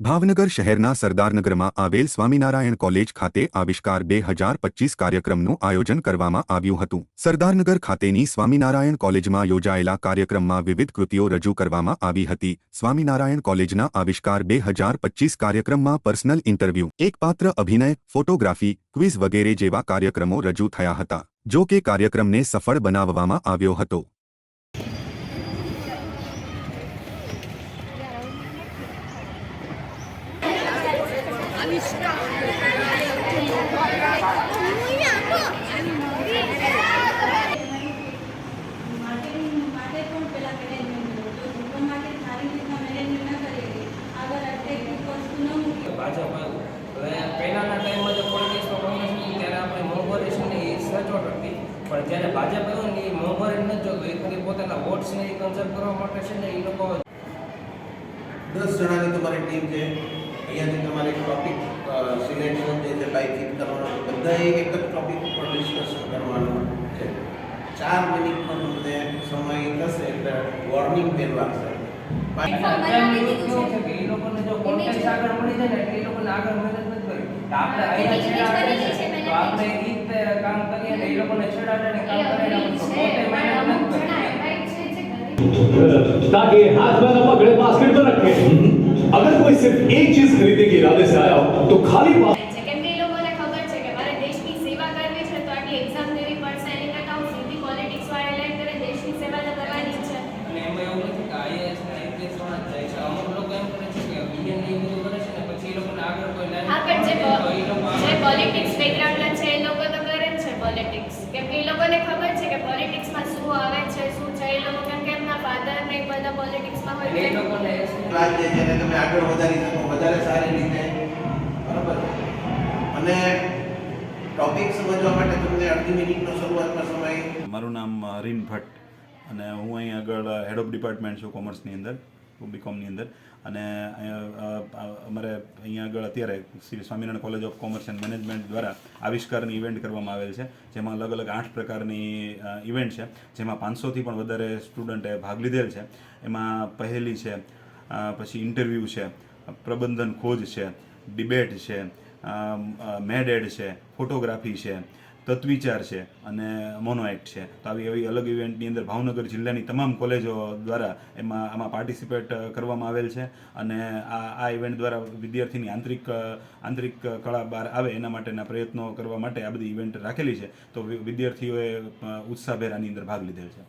ભાવનગર શહેરના સરદારનગરમાં આવેલ સ્વામિનારાયણ કોલેજ ખાતે આવિષ્કાર બે હજાર પચીસ કાર્યક્રમનું આયોજન કરવામાં આવ્યું હતું. સરદારનગર ખાતેની સ્વામિનારાયણ કોલેજમાં યોજાયેલા કાર્યક્રમમાં વિવિધ કૃતિઓ રજૂ કરવામાં આવી હતી. સ્વામિનારાયણ કોલેજના આવિષ્કાર બે હજાર પચીસ કાર્યક્રમમાં પર્સનલ ઇન્ટરવ્યૂ, એકપાત્ર અભિનય, ફોટોગ્રાફી, ક્વિઝ વગેરે જેવા કાર્યક્રમો રજૂ થયા હતા, જો કે કાર્યક્રમને સફળ બનાવવામાં આવ્યો હતો માર્કેટિંગ માટે પણ પહેલા મેનેજમેન્ટ હતું તો લોકો માટે સારી રીતના મેનેજમેન્ટ ન કરી આગળ અટ્રેક્ટિવ વસ્તુ ન મૂકી ભાજપ આવ્યું હવે પહેલાંના ટાઈમમાં જે પોલિટિક્સમાં કોંગ્રેસ હતી ત્યારે આપણે મોંઘવારી છે ને એ સચોટ હતી પણ જ્યારે ભાજપ આવ્યું ને એ મોંઘવારી નથી જોતું એ ખાલી પોતાના વોટ્સને એ કન્ઝર્વ કરવા માટે છે ને એ લોકો દસ જણાની તમારી ટીમ છે અહીંયાથી તમારે ટોપિક સિલેક્શન જે છે ટાઈપિંગ કરવાનું છે. બધાએ એક જ ટોપિક ઉપર ડિસ્કશન કરવાનું છે ચાર મિનિટનો તમને સમય થશે એટલે વોર્નિંગ બેલ વાગશે પાંચ- અત્યારનું યુથ કેવું છે કે એ લોકોને જો કોન્ટેક્ટ આગળ મળી જાય ને એટલે એ લોકોને આગળ મહેનત નથી કરવી તો આપણે અહીંયા છેડાડે છે તો આપણે એ રીતે કામ કરીએ ને એ લોકોને છેડાડે ને કામ કરે ને તો પોતે મહેનત નથી કરવી ताकि हाथ में न पकड़े बास्केट तो रखे अगर कोई सिर्फ एक चीज खरीदने के इरादे से आया हो तो खाली बा- છે કેમ કે એ લોકોને ખબર છે કે મારે દેશની સેવા કરવી છે તો આટલી એક્ઝામ દેવી પડશે એની કરતાં હું સીધી પોલિટિક્સ વાળા લાઈન કરે દેશની સેવા તો કરવાની જ છે અને એમાં એવું નથી કે આઈએએસ ને આઈપીએસ વાળા જ જાય છે અમુક લોકો એમ કરે છે કે બીએન ને એ બધું કરે છે ને પછી એ લોકોને આગળ કોઈ લાઈન હા પણ જે તો એ લોકો જે આગળ- પોલિટિક્સ બેકગ્રાઉન્ડ છે એ લોકો તો કરે જ છે પોલિટિક્સ કેમ કે એ લોકોને ખબર છે કે પોલિટિક્સમાં શું આવે છે શું છે એ લોકો કેમ કે એમના ફાધર ને એ બધા પોલિટિક્સમાં હોય એ છે લોકોને જે છે તમે આગળ વધારી શકો. વધારે સારી રીતે. બરાબર? અને ટોપિક સમજવા માટે તમને અડધી મિનિટનો શરૂઆતમાં સમય. મારું નામ હરીન ભટ્ટ અને હું અહીં આગળ હેડ ઓફ ડિપાર્ટમેન્ટ છું કોમર્સની અંદર બીકોમની અંદર. અને અમારે અહીંયા આગળ અત્યારે Shri Swaminarayan college of commerce and management દ્વારા આવિષ્કારની ઇવેન્ટ કરવામાં આવેલ છે. જેમાં અલગ અલગ આઠ પ્રકારની ઇવેન્ટ છે. જેમાં પાંચસોથી પણ વધારે સ્ટુડન્ટે ભાગ લીધેલ છે. એમાં પહેલી છે પછી ઇન્ટરવ્યૂ છે, પ્રબંધન ખોજ છે ડિબેટ છે મેડ એડ છે ફોટોગ્રાફી છે, તત્વિચાર છે અને મોનોએક્ટ છે. તો આવી એવી અલગ ઇવેન્ટની અંદર ભાવનગર જિલ્લાની તમામ કોલેજો દ્વારા એમાં, આમાં પાર્ટિસિપેટ કરવામાં આવેલ છે અને આ આ ઇવેન્ટ દ્વારા વિદ્યાર્થીની આંતરિક આંતરિક કળા બહાર આવે એના માટેના પ્રયત્નો કરવા માટે આ બધી ઇવેન્ટ રાખેલી છે. તો વિદ્યાર્થીઓએ ઉત્સાહભેર આની અંદર ભાગ લીધેલ છે.